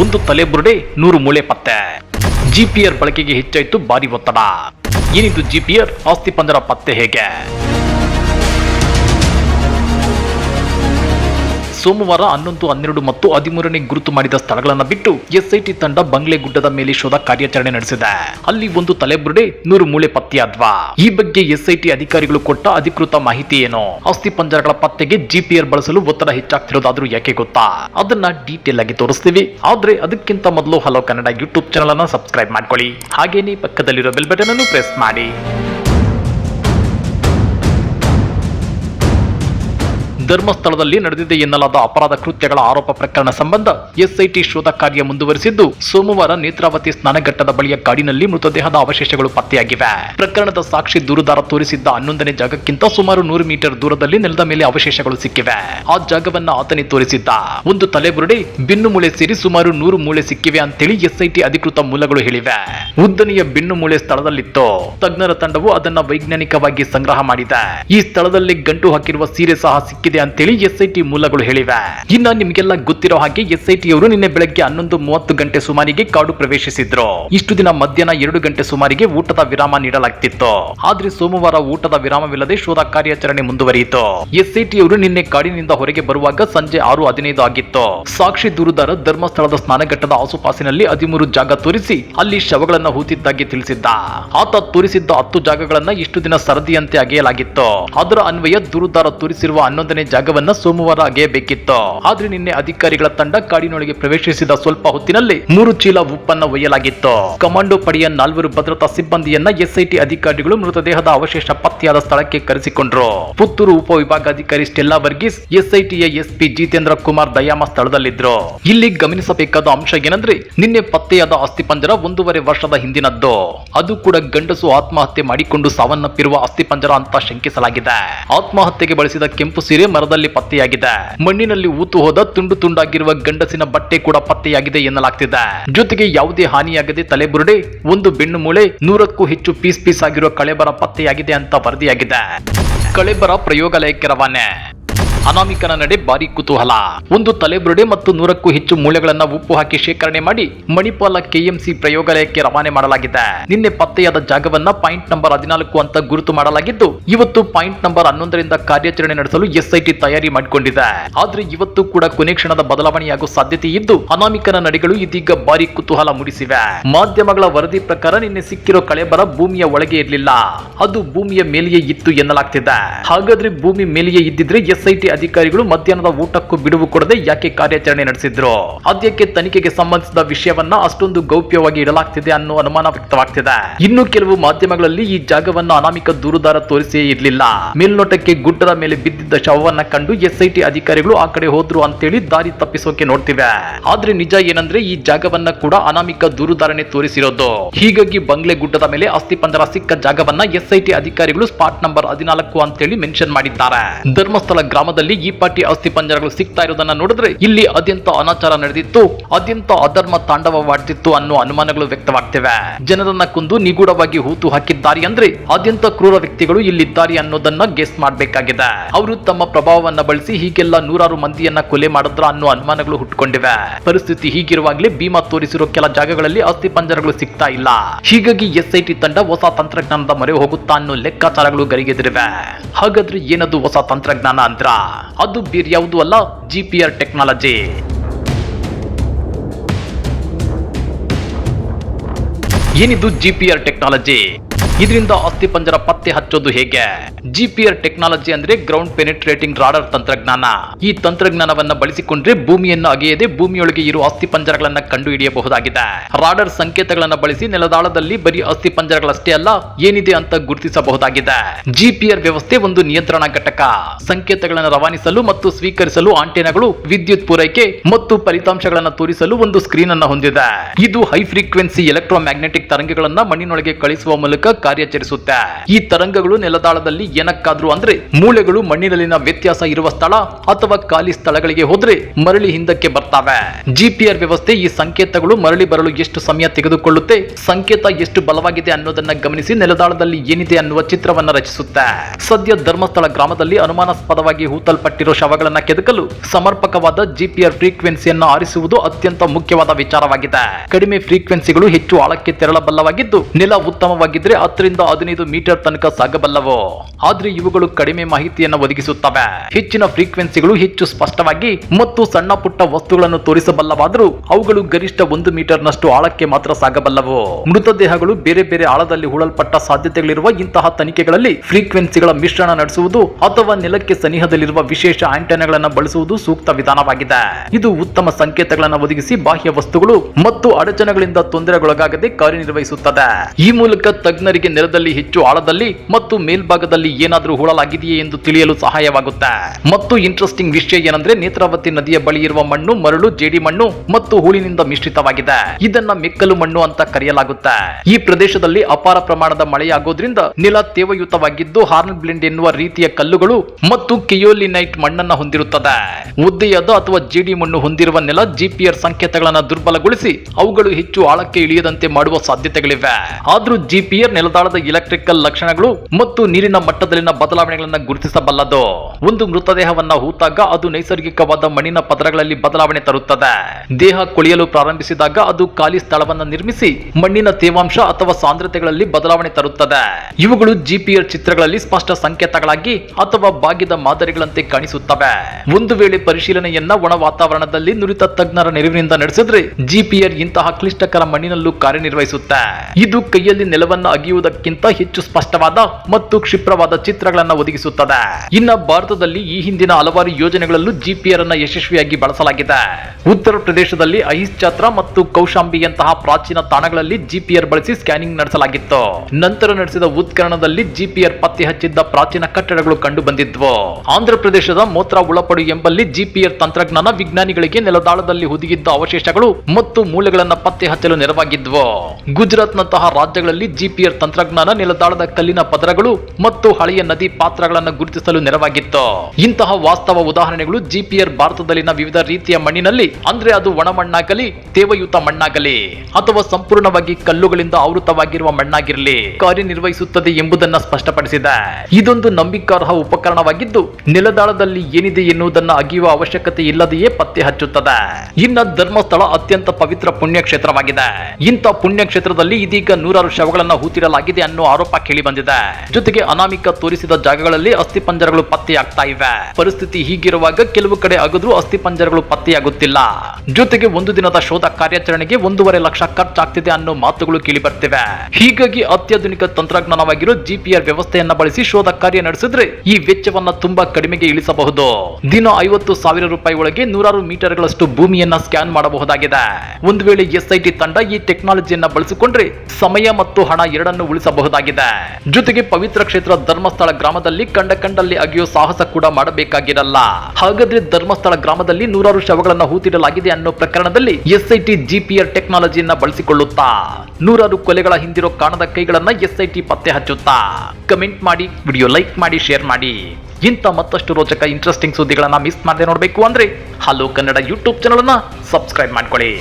ಒಂದು ತಲೆಬುರುಡೆ, ನೂರು ಮೂಳೆ ಪತ್ತೆ. ಜಿಪಿಆರ್ ಬಳಕೆಗೆ ಹೆಚ್ಚಾಯಿತು ಭಾರಿ ಒತ್ತಡ. ಏನಿದು ಜಿಪಿಆರ್ ಆಸ್ತಿ ಪಂಜರ ಪತ್ತೆ ಹೇಗೆ? ಸೋಮವಾರ ಹನ್ನೊಂದು, ಹನ್ನೆರಡು ಮತ್ತು ಹದಿಮೂರನೇ ಗುರುತು ಮಾಡಿದ ಸ್ಥಳಗಳನ್ನು ಬಿಟ್ಟು ಎಸ್ಐಟಿ ತಂಡ ಬಂಗ್ಲೆ ಗುಡ್ಡದ ಮೇಲೆ ಶೋಧ ಕಾರ್ಯಾಚರಣೆ ನಡೆಸಿದೆ. ಅಲ್ಲಿ ಒಂದು ತಲೆಬುರುಡೆ, ನೂರು ಮೂಳೆ ಪತ್ತೆಯಾದ್ವಾ ಈ ಬಗ್ಗೆ ಎಸ್ಐಟಿ ಅಧಿಕಾರಿಗಳು ಕೊಟ್ಟ ಅಧಿಕೃತ ಮಾಹಿತಿ ಏನು? ಆಸ್ತಿ ಪಂಜರಗಳ ಪತ್ತೆಗೆ ಜಿಪಿಆರ್ ಬಳಸಲು ಒತ್ತಡ ಹೆಚ್ಚಾಗ್ತಿರೋದಾದ್ರೂ ಯಾಕೆ ಗೊತ್ತಾ? ಅದನ್ನ ಡೀಟೇಲ್ ಆಗಿ ತೋರಿಸ್ತೀವಿ. ಆದ್ರೆ ಅದಕ್ಕಿಂತ ಮೊದಲು ಹಲೋ ಕನ್ನಡ ಯೂಟ್ಯೂಬ್ ಚಾನಲ್ ಅನ್ನು ಸಬ್ಸ್ಕ್ರೈಬ್ ಮಾಡ್ಕೊಳ್ಳಿ. ಹಾಗೇನೇ ಪಕ್ಕದಲ್ಲಿರೋ ಬೆಲ್ ಬಟನ್ ಅನ್ನು ಪ್ರೆಸ್ ಮಾಡಿ. ಧರ್ಮಸ್ಥಳದಲ್ಲಿ ನಡೆದಿದೆ ಎನ್ನಲಾದ ಅಪರಾಧ ಕೃತ್ಯಗಳ ಆರೋಪ ಪ್ರಕರಣ ಸಂಬಂಧ ಎಸ್ಐಟಿ ಶೋಧ ಕಾರ್ಯ ಮುಂದುವರೆಸಿದ್ದು, ಸೋಮವಾರ ನೇತ್ರಾವತಿ ಸ್ನಾನಘಟ್ಟದ ಬಳಿಯ ಕಾಡಿನಲ್ಲಿ ಮೃತದೇಹದ ಅವಶೇಷಗಳು ಪತ್ತೆಯಾಗಿವೆ. ಪ್ರಕರಣದ ಸಾಕ್ಷಿ ದೂರುದಾರ ತೋರಿಸಿದ್ದ ಹನ್ನೊಂದನೇ ಜಾಗಕ್ಕಿಂತ ಸುಮಾರು ನೂರು ಮೀಟರ್ ದೂರದಲ್ಲಿ ನೆಲದ ಮೇಲೆ ಅವಶೇಷಗಳು ಸಿಕ್ಕಿವೆ. ಆ ಜಾಗವನ್ನ ಆತನೇ ತೋರಿಸಿದ್ದ. ಒಂದು ತಲೆಬುರುಡೆ ಬಿನ್ನು ಮೂಳೆ ಸೇರಿ ಸುಮಾರು ನೂರು ಮೂಳೆ ಸಿಕ್ಕಿವೆ ಅಂತೇಳಿ ಎಸ್ಐಟಿ ಅಧಿಕೃತ ಮೂಲಗಳು ಹೇಳಿವೆ. ಉದ್ದನೆಯ ಬಿನ್ನು ಮೂಳೆ ಸ್ಥಳದಲ್ಲಿತ್ತು. ತಜ್ಞರ ತಂಡವು ಅದನ್ನ ವೈಜ್ಞಾನಿಕವಾಗಿ ಸಂಗ್ರಹ ಮಾಡಿದೆ. ಈ ಸ್ಥಳದಲ್ಲಿ ಗಂಟು ಹಾಕಿರುವ ಸೀರೆ ಸಹ ಸಿಕ್ಕಿದೆ ಅಂತೇಳಿ ಎಸ್ಐಟಿ ಮೂಲಗಳು ಹೇಳಿವೆ. ಇನ್ನ ನಿಮ್ಗೆಲ್ಲ ಗೊತ್ತಿರೋ ಹಾಗೆ ಎಸ್ಐಟಿ ಅವರು ನಿನ್ನೆ ಬೆಳಗ್ಗೆ ಹನ್ನೊಂದು ಮೂವತ್ತು ಗಂಟೆ ಸುಮಾರಿಗೆ ಕಾಡು ಪ್ರವೇಶಿಸಿದ್ರು. ಇಷ್ಟು ದಿನ ಮಧ್ಯಾಹ್ನ ಎರಡು ಗಂಟೆ ಸುಮಾರಿಗೆ ಊಟದ ವಿರಾಮ ನೀಡಲಾಗ್ತಿತ್ತು. ಆದ್ರೆ ಸೋಮವಾರ ಊಟದ ವಿರಾಮವಿಲ್ಲದೆ ಶೋಧ ಕಾರ್ಯಾಚರಣೆ ಮುಂದುವರಿಯಿತು. ಎಸ್ಐಟಿ ಅವರು ನಿನ್ನೆ ಕಾಡಿನಿಂದ ಹೊರಗೆ ಬರುವಾಗ ಸಂಜೆ ಆರು ಹದಿನೈದು ಆಗಿತ್ತು. ಸಾಕ್ಷಿ ದೂರುದಾರ ಧರ್ಮಸ್ಥಳದ ಸ್ನಾನಘಟ್ಟದ ಆಸುಪಾಸಿನಲ್ಲಿ ಹದಿಮೂರು ಜಾಗ ತೋರಿಸಿ ಅಲ್ಲಿ ಶವಗಳನ್ನ ಹೂತಿದ್ದಾಗಿ ತಿಳಿಸಿದ್ದ. ಆತ ತೋರಿಸಿದ್ದ ಹತ್ತು ಜಾಗಗಳನ್ನ ಇಷ್ಟು ದಿನ ಸರದಿಯಂತೆ ಅಗೆಯಲಾಗಿತ್ತು. ಅದರ ಅನ್ವಯ ದೂರುದಾರ ತೋರಿಸಿರುವ ಹನ್ನೊಂದನೇ ಜಾಗವನ್ನ ಸೋಮವಾರ ಅಗೆಯಬೇಕಿತ್ತು. ಆದ್ರೆ ನಿನ್ನೆ ಅಧಿಕಾರಿಗಳ ತಂಡ ಕಾಡಿನೊಳಗೆ ಪ್ರವೇಶಿಸಿದ ಸ್ವಲ್ಪ ಹೊತ್ತಿನಲ್ಲಿ ಮೂರು ಚೀಲ ಉಪ್ಪನ್ನ ಒಯ್ಯಲಾಗಿತ್ತು. ಕಮಾಂಡೋ ಪಡೆಯ ನಾಲ್ವರು ಭದ್ರತಾ ಸಿಬ್ಬಂದಿಯನ್ನ ಎಸ್ಐಟಿ ಅಧಿಕಾರಿಗಳು ಮೃತದೇಹದ ಅವಶೇಷ ಪತ್ತೆಯಾದ ಸ್ಥಳಕ್ಕೆ ಕರೆಸಿಕೊಂಡ್ರು. ಪುತ್ತೂರು ಉಪವಿಭಾಗಾಧಿಕಾರಿ ಸ್ಟೆಲ್ಲಾ ವರ್ಗೀಸ್, ಎಸ್ಐಟಿಯ ಎಸ್ಪಿ ಜಿತೇಂದ್ರ ಕುಮಾರ್ ದಯಾಮ ಸ್ಥಳದಲ್ಲಿದ್ರು. ಇಲ್ಲಿ ಗಮನಿಸಬೇಕಾದ ಅಂಶ ಏನಂದ್ರೆ, ನಿನ್ನೆ ಪತ್ತೆಯಾದ ಅಸ್ಥಿಪಂಜರ ಒಂದೂವರೆ ವರ್ಷದ ಹಿಂದಿನದ್ದು. ಅದು ಕೂಡ ಗಂಡಸು ಆತ್ಮಹತ್ಯೆ ಮಾಡಿಕೊಂಡು ಸಾವನ್ನಪ್ಪಿರುವ ಅಸ್ಥಿಪಂಜರ ಅಂತ ಶಂಕಿಸಲಾಗಿದೆ. ಆತ್ಮಹತ್ಯೆಗೆ ಬಳಸಿದ ಕೆಂಪು ಸೀರೆ ಮರದಲ್ಲಿ ಪತ್ತೆಯಾಗಿದೆ. ಮಣ್ಣಿನಲ್ಲಿ ಊತು ಹೋದ ತುಂಡು ತುಂಡಾಗಿರುವ ಗಂಡಸಿನ ಬಟ್ಟೆ ಕೂಡ ಪತ್ತೆಯಾಗಿದೆ ಎನ್ನಲಾಗ್ತಿದೆ. ಜೊತೆಗೆ ಯಾವುದೇ ಹಾನಿಯಾಗದೆ ತಲೆಬುರುಡೆ, ಒಂದು ಬೆಣ್ಣು ಮೂಳೆ, ನೂರಕ್ಕೂ ಹೆಚ್ಚು ಪೀಸ್ ಪೀಸ್ ಆಗಿರುವ ಕಳೆಬರ ಪತ್ತೆಯಾಗಿದೆ ಅಂತ ವರದಿಯಾಗಿದೆ. ಕಳೆಬರ ಪ್ರಯೋಗಾಲಯಕ್ಕೆ ರವಾನೆ. ಅನಾಮಿಕನ ನಡೆ ಭಾರಿ ಕುತೂಹಲ. ಒಂದು ತಲೆಬುರುಡೆ ಮತ್ತು ನೂರಕ್ಕೂ ಹೆಚ್ಚು ಮೂಳೆಗಳನ್ನ ಉಪ್ಪು ಹಾಕಿ ಶೇಖರಣೆ ಮಾಡಿ ಮಣಿಪಾಲ ಕೆಎಂಸಿ ಪ್ರಯೋಗಾಲಯಕ್ಕೆ ರವಾನೆ ಮಾಡಲಾಗಿದೆ. ನಿನ್ನೆ ಪತ್ತೆಯಾದ ಜಾಗವನ್ನ ಪಾಯಿಂಟ್ ನಂಬರ್ ಹದಿನಾಲ್ಕು ಅಂತ ಗುರುತು ಮಾಡಲಾಗಿದ್ದು, ಇವತ್ತು ಪಾಯಿಂಟ್ ನಂಬರ್ ಹನ್ನೊಂದರಿಂದ ಕಾರ್ಯಾಚರಣೆ ನಡೆಸಲು ಎಸ್ಐಟಿ ತಯಾರಿ ಮಾಡಿಕೊಂಡಿದೆ. ಆದ್ರೆ ಇವತ್ತು ಕೂಡ ಕೊನೆ ಕ್ಷಣದ ಬದಲಾವಣೆಯಾಗುವ ಸಾಧ್ಯತೆ ಇದ್ದು, ಅನಾಮಿಕನ ನಡೆಗಳು ಇದೀಗ ಭಾರಿ ಕುತೂಹಲ ಮೂಡಿಸಿವೆ. ಮಾಧ್ಯಮಗಳ ವರದಿ ಪ್ರಕಾರ ನಿನ್ನೆ ಸಿಕ್ಕಿರೋ ಕಳೆಬರ ಭೂಮಿಯ ಒಳಗೆ ಇರಲಿಲ್ಲ. ಅದು ಭೂಮಿಯ ಮೇಲೆಯೇ ಇತ್ತು ಎನ್ನಲಾಗ್ತಿದೆ. ಹಾಗಾದ್ರೆ ಭೂಮಿ ಮೇಲೆಯೇ ಇದ್ದಿದ್ರೆ ಎಸ್ಐಟಿ ಅಧಿಕಾರಿಗಳು ಮಧ್ಯಾಹ್ನದ ಊಟಕ್ಕೂ ಬಿಡುವು ಕೊಡದೆ ಯಾಕೆ ಕಾರ್ಯಾಚರಣೆ ನಡೆಸಿದ್ರು? ಅದಕ್ಕೆ ತನಿಖೆಗೆ ಸಂಬಂಧಿಸಿದ ವಿಷಯವನ್ನ ಅಷ್ಟೊಂದು ಗೌಪ್ಯವಾಗಿ ಇಡಲಾಗ್ತಿದೆ ಅನ್ನೋ ಅನುಮಾನ ವ್ಯಕ್ತವಾಗ್ತಿದೆ. ಇನ್ನು ಕೆಲವು ಮಾಧ್ಯಮಗಳಲ್ಲಿ ಈ ಜಾಗವನ್ನ ಅನಾಮಿಕ ದೂರುದಾರ ತೋರಿಸೇ ಇರಲಿಲ್ಲ. ಮೇಲ್ನೋಟಕ್ಕೆ ಗುಡ್ಡದ ಮೇಲೆ ಬಿದ್ದಿದ್ದ ಶವವನ್ನ ಕಂಡು ಎಸ್ಐಟಿ ಅಧಿಕಾರಿಗಳು ಆ ಕಡೆ ಹೋದ್ರು ಅಂತೇಳಿ ದಾರಿ ತಪ್ಪಿಸೋಕೆ ನೋಡ್ತಿವೆ. ಆದ್ರೆ ನಿಜ ಏನಂದ್ರೆ ಈ ಜಾಗವನ್ನ ಕೂಡ ಅನಾಮಿಕ ದೂರುದಾರನೆ ತೋರಿಸಿರೋದು. ಹೀಗಾಗಿ ಬಂಗ್ಲೆ ಗುಡ್ಡದ ಮೇಲೆ ಅಸ್ಥಿಪಂಜರ ಸಿಕ್ಕ ಜಾಗವನ್ನ ಎಸ್ಐಟಿ ಅಧಿಕಾರಿಗಳು ಸ್ಪಾಟ್ ನಂಬರ್ ಹದಿನಾಲ್ಕು ಅಂತೇಳಿ ಮೆನ್ಷನ್ ಮಾಡಿದ್ದಾರೆ. ಧರ್ಮಸ್ಥಳ ಗ್ರಾಮದಲ್ಲಿ ಈ ಪಾಟಿ ಅಸ್ಥಿಪಂಜರಗಳು ಸಿಗ್ತಾ ಇರೋದನ್ನ ನೋಡಿದ್ರೆ ಇಲ್ಲಿ ಅತ್ಯಂತ ಅನಾಚಾರ ನಡೆದಿತ್ತು, ಅತ್ಯಂತ ಅಧರ್ಮ ತಾಂಡವವಾಡ್ತಿತ್ತು ಅನ್ನೋ ಅನುಮಾನಗಳು ವ್ಯಕ್ತವಾಗ್ತಿವೆ. ಜನರನ್ನ ಕುಂದು ನಿಗೂಢವಾಗಿ ಹೂತು ಹಾಕಿದ್ದಾರೆ ಅಂದ್ರೆ ಅತ್ಯಂತ ಕ್ರೂರ ವ್ಯಕ್ತಿಗಳು ಇಲ್ಲಿದ್ದಾರೆ ಅನ್ನೋದನ್ನ ಗೆಸ್ ಮಾಡಬೇಕಾಗಿದೆ. ಅವರು ತಮ್ಮ ಪ್ರಭಾವವನ್ನ ಬಳಸಿ ಹೀಗೆಲ್ಲ ನೂರಾರು ಮಂದಿಯನ್ನ ಕೊಲೆ ಮಾಡಿದ್ರ ಅನ್ನೋ ಅನುಮಾನಗಳು ಹುಟ್ಕೊಂಡಿವೆ. ಪರಿಸ್ಥಿತಿ ಹೀಗಿರುವಾಗಲೇ ಭೀಮಾ ತೋರಿಸಿರೋ ಕೆಲ ಜಾಗಗಳಲ್ಲಿ ಅಸ್ಥಿ ಪಂಜರಗಳು ಸಿಗ್ತಾ ಇಲ್ಲ. ಹೀಗಾಗಿ ಎಸ್ಐಟಿ ತಂಡ ಹೊಸ ತಂತ್ರಜ್ಞಾನದ ಮೊರೆ ಹೋಗುತ್ತಾ ಅನ್ನೋ ಲೆಕ್ಕಾಚಾರಗಳು ಗರಿಗೆದಿರಿವೆ. ಹಾಗಾದ್ರೆ ಏನದು ಹೊಸ ತಂತ್ರಜ್ಞಾನ ಅಂದ್ರ? ಅದು ಬೇರೆ ಯಾವುದು ಅಲ್ಲ ಜಿಪಿಆರ್ ಟೆಕ್ನಾಲಜಿ ಏನಿದು ಜಿಪಿಆರ್ ಟೆಕ್ನಾಲಜಿ ಇದರಿಂದ ಅಸ್ಥಿಪಂಜರ ಪತ್ತೆ ಹಚ್ಚೋದು ಹೇಗೆ? ಜಿಪಿಆರ್ ಟೆಕ್ನಾಲಜಿ ಅಂದ್ರೆ ಗ್ರೌಂಡ್ ಪೆನಿಟ್ರೇಟಿಂಗ್ ರಾಡರ್ ತಂತ್ರಜ್ಞಾನ. ಈ ತಂತ್ರಜ್ಞಾನವನ್ನ ಬಳಸಿಕೊಂಡ್ರೆ ಭೂಮಿಯನ್ನು ಅಗೆಯದೆ ಭೂಮಿಯೊಳಗೆ ಇರುವ ಅಸ್ಥಿಪಂಜರಗಳನ್ನ ಕಂಡು ಹಿಡಿಯಬಹುದಾಗಿದೆ ರಾಡರ್ ಸಂಕೇತಗಳನ್ನ ಬಳಸಿ ನೆಲದಾಳದಲ್ಲಿ ಬರೀ ಅಸ್ಥಿಪಂಜರಗಳಷ್ಟೇ ಅಲ್ಲ, ಏನಿದೆ ಅಂತ ಗುರುತಿಸಬಹುದಾಗಿದೆ. ಜಿಪಿಆರ್ ವ್ಯವಸ್ಥೆ ಒಂದು ನಿಯಂತ್ರಣ ಘಟಕ. ಸಂಕೇತಗಳನ್ನು ರವಾನಿಸಲು ಮತ್ತು ಸ್ವೀಕರಿಸಲು ಆಂಟೆನಾಗಳು, ವಿದ್ಯುತ್ ಪೂರೈಕೆ ಮತ್ತು ಫಲಿತಾಂಶಗಳನ್ನು ತೋರಿಸಲು ಒಂದು ಸ್ಕ್ರೀನ್ ಅನ್ನು ಹೊಂದಿದೆ. ಇದು ಹೈ ಫ್ರೀಕ್ವೆನ್ಸಿ ಎಲೆಕ್ಟ್ರೋಮ್ಯಾಗ್ನೆಟಿಕ್ ತರಂಗಗಳನ್ನ ಮಣ್ಣಿನೊಳಗೆ ಕಳಿಸುವ ಮೂಲಕ ಕಾರ್ಯಾಚರಿಸುತ್ತೆ. ಈ ತರಂಗಗಳು ನೆಲದಾಳದಲ್ಲಿ ಏನಕ್ಕಾದ್ರೂ ಅಂದ್ರೆ ಮೂಳೆಗಳು ಮಣ್ಣಿನಲ್ಲಿನ ವ್ಯತ್ಯಾಸ ಇರುವ ಸ್ಥಳ ಅಥವಾ ಖಾಲಿ ಸ್ಥಳಗಳಿಗೆ ಹೋದ್ರೆ ಮರಳಿ ಹಿಂದಕ್ಕೆ ಬರ್ತವೆ. ಜಿಪಿಆರ್ ವ್ಯವಸ್ಥೆ ಈ ಸಂಕೇತಗಳು ಮರಳಿ ಬರಲು ಎಷ್ಟು ಸಮಯ ತೆಗೆದುಕೊಳ್ಳುತ್ತೆ, ಸಂಕೇತ ಎಷ್ಟು ಬಲವಾಗಿದೆ ಅನ್ನೋದನ್ನ ಗಮನಿಸಿ ನೆಲದಾಳದಲ್ಲಿ ಏನಿದೆ ಅನ್ನುವ ಚಿತ್ರವನ್ನ ರಚಿಸುತ್ತೆ. ಸದ್ಯ ಧರ್ಮಸ್ಥಳ ಗ್ರಾಮದಲ್ಲಿ ಅನುಮಾನಾಸ್ಪದವಾಗಿ ಹೂತಲ್ಪಟ್ಟಿರೋ ಶವಗಳನ್ನ ಕೆದಕಲು ಸಮರ್ಪಕವಾದ ಜಿಪಿಆರ್ ಫ್ರೀಕ್ವೆನ್ಸಿಯನ್ನು ಆರಿಸುವುದು ಅತ್ಯಂತ ಮುಖ್ಯವಾದ ವಿಚಾರವಾಗಿದೆ. ಕಡಿಮೆ ಫ್ರೀಕ್ವೆನ್ಸಿಗಳು ಹೆಚ್ಚು ಆಳಕ್ಕೆ ತೆರಳಬಲ್ಲವಾಗಿದ್ದು ನೆಲ ಉತ್ತಮವಾಗಿದ್ರೆ ಹತ್ತರಿಂದ ಹದಿನೈದು ಮೀಟರ್ ತನಕ ಸಾಗಬಲ್ಲವು? ಆದ್ರೆ ಇವುಗಳು ಕಡಿಮೆ ಮಾಹಿತಿಯನ್ನು ಒದಗಿಸುತ್ತವೆ. ಹೆಚ್ಚಿನ ಫ್ರೀಕ್ವೆನ್ಸಿಗಳು ಹೆಚ್ಚು ಸ್ಪಷ್ಟವಾಗಿ ಮತ್ತು ಸಣ್ಣ ಪುಟ್ಟ ವಸ್ತುಗಳನ್ನು ತೋರಿಸಬಲ್ಲವಾದರೂ ಅವುಗಳು ಗರಿಷ್ಠ ಒಂದು ಮೀಟರ್ ನಷ್ಟು ಆಳಕ್ಕೆ ಮಾತ್ರ ಸಾಗಬಲ್ಲವು? ಮೃತದೇಹಗಳು ಬೇರೆ ಬೇರೆ ಆಳದಲ್ಲಿ ಹೂಳಲ್ಪಟ್ಟ ಸಾಧ್ಯತೆಗಳಿರುವ ಇಂತಹ ತನಿಖೆಗಳಲ್ಲಿ ಫ್ರೀಕ್ವೆನ್ಸಿಗಳ ಮಿಶ್ರಣ ನಡೆಸುವುದು ಅಥವಾ ನೆಲಕ್ಕೆ ಸನಿಹದಲ್ಲಿರುವ ವಿಶೇಷ ಆಂಟೆನಗಳನ್ನು ಬಳಸುವುದು ಸೂಕ್ತ ವಿಧಾನವಾಗಿದೆ. ಇದು ಉತ್ತಮ ಸಂಕೇತಗಳನ್ನು ಒದಗಿಸಿ ಬಾಹ್ಯ ವಸ್ತುಗಳು ಮತ್ತು ಅಡಚಣೆಗಳಿಂದ ತೊಂದರೆಗೊಳಗಾಗದೆ ಕಾರ್ಯನಿರ್ವಹಿಸುತ್ತದೆ. ಈ ಮೂಲಕ ತಜ್ಞರಿಗೆ ನೆಲದಲ್ಲಿ ಹೆಚ್ಚು ಆಳದಲ್ಲಿ ಮತ್ತು ಮೇಲ್ಭಾಗದಲ್ಲಿ ಏನಾದರೂ ಹೂಳಲಾಗಿದೆಯೇ ಎಂದು ತಿಳಿಯಲು ಸಹಾಯವಾಗುತ್ತೆ. ಮತ್ತು ಇಂಟ್ರೆಸ್ಟಿಂಗ್ ವಿಷಯ ಏನಂದ್ರೆ ನೇತ್ರಾವತಿ ನದಿಯ ಬಳಿ ಇರುವ ಮಣ್ಣು, ಮರಳು, ಜೇಡಿ ಮಣ್ಣು ಮತ್ತು ಹೂಳಿನಿಂದ ಮಿಶ್ರಿತವಾಗಿದೆ. ಇದನ್ನ ಮೆಕ್ಕಲು ಮಣ್ಣು ಅಂತ ಕರೆಯಲಾಗುತ್ತೆ. ಈ ಪ್ರದೇಶದಲ್ಲಿ ಅಪಾರ ಪ್ರಮಾಣದ ಮಳೆಯಾಗೋದ್ರಿಂದ ನೆಲ ತೇವಯುತವಾಗಿದ್ದು, ಹಾರ್ನ್ ಬ್ಲೆಂಡ್ ಎನ್ನುವ ರೀತಿಯ ಕಲ್ಲುಗಳು ಮತ್ತು ಕಿಯೋಲಿನೈಟ್ ಮಣ್ಣನ್ನ ಹೊಂದಿರುತ್ತದೆ. ಉದ್ದೆಯಾದ ಅಥವಾ ಜೇಡಿ ಮಣ್ಣು ಹೊಂದಿರುವ ನೆಲ ಜಿಪಿಆರ್ ಸಂಕೇತಗಳನ್ನ ದುರ್ಬಲಗೊಳಿಸಿ ಅವುಗಳು ಹೆಚ್ಚು ಆಳಕ್ಕೆ ಇಳಿಯದಂತೆ ಮಾಡುವ ಸಾಧ್ಯತೆಗಳಿವೆ. ಆದ್ರೂ ಜಿಪಿಆರ್ ನೆಲದಾಳದ ಎಲೆಕ್ಟ್ರಿಕಲ್ ಲಕ್ಷಣಗಳು ಮತ್ತು ನೀರಿನ ಮಟ್ಟದಲ್ಲಿನ ಬದಲಾವಣೆಗಳನ್ನ ಗುರುತಿಸಬಲ್ಲದು. ಒಂದು ಮೃತದೇಹವನ್ನ ಹೂತಾಗ ಅದು ನೈಸರ್ಗಿಕವಾದ ಮಣ್ಣಿನ ಪದರಗಳಲ್ಲಿ ಬದಲಾವಣೆ ತರುತ್ತದೆ. ದೇಹ ಕೊಳೆಯಲು ಪ್ರಾರಂಭಿಸಿದಾಗ ಅದು ಖಾಲಿ ಸ್ಥಳವನ್ನ ನಿರ್ಮಿಸಿ ಮಣ್ಣಿನ ತೇವಾಂಶ ಅಥವಾ ಸಾಂದ್ರತೆಗಳಲ್ಲಿ ಬದಲಾವಣೆ ತರುತ್ತದೆ. ಇವುಗಳು ಜಿಪಿಆರ್ ಚಿತ್ರಗಳಲ್ಲಿ ಸ್ಪಷ್ಟ ಸಂಕೇತಗಳಾಗಿ ಅಥವಾ ಬಾಗಿದ ಮಾದರಿಗಳಂತೆ ಕಾಣಿಸುತ್ತವೆ. ಒಂದು ವೇಳೆ ಪರಿಶೀಲನೆಯನ್ನ ಒಣ ವಾತಾವರಣದಲ್ಲಿ ನುರಿತ ತಜ್ಞರ ನೆರವಿನಿಂದ ನಡೆಸಿದ್ರೆ ಜಿಪಿಆರ್ ಇಂತಹ ಕ್ಲಿಷ್ಟಕರ ಮಣ್ಣಿನಲ್ಲೂ ಕಾರ್ಯನಿರ್ವಹಿಸುತ್ತೆ. ಇದು ಕೈಯಲ್ಲಿ ನೆಲವನ್ನ ಅಗಿಯುವುದಕ್ಕಿಂತ ಹೆಚ್ಚು ಸ್ಪಷ್ಟವಾದ ಮತ್ತು ಕ್ಷಿಪ್ರವಾದ ಚಿತ್ರಗಳನ್ನು ಒದಗಿಸುತ್ತದೆ. ಇನ್ನ ಭಾರತದಲ್ಲಿ ಈ ಹಿಂದಿನ ಹಲವಾರು ಯೋಜನೆಗಳಲ್ಲೂ ಜಿಪಿಆರ್ ಅನ್ನು ಯಶಸ್ವಿಯಾಗಿ ಬಳಸಲಾಗಿದೆ. ಉತ್ತರ ಪ್ರದೇಶದಲ್ಲಿ ಅಹಿಶ್ಚಾತ್ರ ಮತ್ತು ಕೌಶಾಂಬಿಯಂತಹ ಪ್ರಾಚೀನ ತಾಣಗಳಲ್ಲಿ ಜಿಪಿಆರ್ ಬಳಸಿ ಸ್ಕ್ಯಾನಿಂಗ್ ನಡೆಸಲಾಗಿತ್ತು. ನಂತರ ನಡೆಸಿದ ಉತ್ಖನನದಲ್ಲಿ ಜಿಪಿಆರ್ ಪತ್ತೆ ಹಚ್ಚಿದ್ದ ಪ್ರಾಚೀನ ಕಟ್ಟಡಗಳು ಕಂಡು ಬಂದಿದ್ವು. ಆಂಧ್ರ ಪ್ರದೇಶದ ಮೋತ್ರ ಉಳಪಡು ಎಂಬಲ್ಲಿ ಜಿಪಿಆರ್ ತಂತ್ರಜ್ಞಾನ ವಿಜ್ಞಾನಿಗಳಿಗೆ ನೆಲದಾಳದಲ್ಲಿ ಹುದುಗಿದ್ದ ಅವಶೇಷಗಳು ಮತ್ತು ಮೂಲೆಗಳನ್ನು ಪತ್ತೆ ಹಚ್ಚಲು ನೆರವಾಗಿದ್ವು. ಗುಜರಾತ್ನಂತಹ ರಾಜ್ಯಗಳಲ್ಲಿ ಜಿಪಿಆರ್ ತಂತ್ರಜ್ಞಾನ ನೆಲದಾಳದ ಕಲ್ಲಿನ ಪದರಗಳು ಮತ್ತು ಹಳೆಯ ನದಿ ಪಾತ್ರಗಳನ್ನು ಗುರುತಿಸಲು ನೆರವಾಗಿತ್ತು. ಇಂತಹ ವಾಸ್ತವ ಉದಾಹರಣೆಗಳು ಜಿಪಿಆರ್ ಭಾರತದಲ್ಲಿನ ವಿವಿಧ ರೀತಿಯ ಮಣ್ಣಿನಲ್ಲಿ, ಅಂದ್ರೆ ಅದು ಒಣ ಮಣ್ಣಾಗಲಿ ತೇವಯುತ ಮಣ್ಣಾಗಲಿ, ಅಥವಾ ಸಂಪೂರ್ಣವಾಗಿ ಕಲ್ಲುಗಳಿಂದ ಆವೃತವಾಗಿರುವ ಮಣ್ಣಾಗಿರಲಿ ಕಾರ್ಯನಿರ್ವಹಿಸುತ್ತದೆ ಎಂಬುದನ್ನು ಸ್ಪಷ್ಟಪಡಿಸಿದೆ. ಇದೊಂದು ನಂಬಿಕಾರ್ಹ ಉಪಕರಣವಾಗಿದ್ದು ನೆಲದಾಳದಲ್ಲಿ ಏನಿದೆ ಎನ್ನುವುದನ್ನು ಅಗಿಯುವ ಅವಶ್ಯಕತೆ ಇಲ್ಲದೆಯೇ ಪತ್ತೆ ಹಚ್ಚುತ್ತದೆ. ಇನ್ನ ಧರ್ಮಸ್ಥಳ ಅತ್ಯಂತ ಪವಿತ್ರ ಪುಣ್ಯಕ್ಷೇತ್ರವಾಗಿದೆ. ಇಂಥ ಪುಣ್ಯಕ್ಷೇತ್ರದಲ್ಲಿ ಇದೀಗ ನೂರಾರು ಶವಗಳನ್ನು ಹೂತಿಡಲಾಗಿದೆ. ಅನ್ನೋ ಆರೋಪ ಕೇಳಿ ಬಂದಿದೆ. ಜೊತೆಗೆ ಅನಾಮಿಕ ತೋರಿಸಿದ ಜಾಗಗಳಲ್ಲಿ ಅಸ್ಥಿಪಂಜರಗಳು ಪತ್ತೆಯಾಗ್ತಾ ಇವೆ. ಪರಿಸ್ಥಿತಿ ಹೀಗಿರುವಾಗ ಕೆಲವು ಕಡೆ ಅಗದ್ರೂ ಅಸ್ಥಿಪಂಜರಗಳು ಪತ್ತೆಯಾಗುತ್ತಿಲ್ಲ. ಜೊತೆಗೆ ಒಂದು ದಿನದ ಶೋಧ ಕಾರ್ಯಾಚರಣೆಗೆ ಒಂದೂವರೆ ಲಕ್ಷ ಖರ್ಚಾಗ್ತಿದೆ ಅನ್ನೋ ಮಾತುಗಳು ಕೇಳಿ ಬರ್ತಿವೆ. ಹೀಗಾಗಿ ಅತ್ಯಾಧುನಿಕ ತಂತ್ರಜ್ಞಾನವಾಗಿರೋ ಜಿಪಿಆರ್ ವ್ಯವಸ್ಥೆಯನ್ನ ಬಳಸಿ ಶೋಧ ಕಾರ್ಯ ನಡೆಸಿದ್ರೆ ಈ ವೆಚ್ಚವನ್ನ ತುಂಬಾ ಕಡಿಮೆಗೆ ಇಳಿಸಬಹುದು. ದಿನ ಐವತ್ತು ಸಾವಿರ ರೂಪಾಯಿ ಒಳಗೆ ನೂರಾರು ಮೀಟರ್ಗಳಷ್ಟು ಭೂಮಿಯನ್ನ ಸ್ಕ್ಯಾನ್ ಮಾಡಬಹುದಾಗಿದೆ. ಒಂದು ವೇಳೆ ಎಸ್ಐಟಿ ತಂಡ ಈ ಟೆಕ್ನಾಲಜಿಯನ್ನ ಬಳಸಿಕೊಂಡ್ರೆ ಸಮಯ ಮತ್ತು ಹಣ ಎರಡನ್ನು ಉಳಿಸಬಹುದಾಗಿದೆ. ಜೊತೆಗೆ ಪವಿತ್ರ ಕ್ಷೇತ್ರ ಧರ್ಮಸ್ಥಳ ಗ್ರಾಮದಲ್ಲಿ ಕಂಡ ಕಂಡಲ್ಲಿ ಅಗಿಯೋ ಸಾಹಸ ಕೂಡ ಮಾಡಬೇಕಾಗಿರಲ್ಲ. ಹಾಗಾದ್ರೆ ಧರ್ಮಸ್ಥಳ ಗ್ರಾಮದಲ್ಲಿ ನೂರಾರು ಶವಗಳನ್ನ ಹೂತಿಡಲಾಗಿದೆ ಅನ್ನೋ ಪ್ರಕರಣದಲ್ಲಿ ಎಸ್ಐಟಿ ಜಿಪಿಆರ್ ಟೆಕ್ನಾಲಜಿಯನ್ನ ಬಳಸಿಕೊಳ್ಳುತ್ತಾ, ನೂರಾರು ಕೊಲೆಗಳ ಹಿಂದಿರೋ ಕಾಣದ ಕೈಗಳನ್ನ ಎಸ್ಐಟಿ ಪತ್ತೆ ಹಚ್ಚುತ್ತಾ. ಕಮೆಂಟ್ ಮಾಡಿ, ವಿಡಿಯೋ ಲೈಕ್ ಮಾಡಿ, ಶೇರ್ ಮಾಡಿ. ಇಂಥ ಮತ್ತಷ್ಟು ರೋಚಕ ಇಂಟ್ರೆಸ್ಟಿಂಗ್ ಸುದ್ದಿಗಳನ್ನ ಮಿಸ್ ಮಾಡದೆ ನೋಡಬೇಕು ಅಂದ್ರೆ ಹಲೋ ಕನ್ನಡ ಯೂಟ್ಯೂಬ್ ಚಾನಲ್ ಅನ್ನ ಸಬ್ಸ್ಕ್ರೈಬ್ ಮಾಡ್ಕೊಳ್ಳಿ.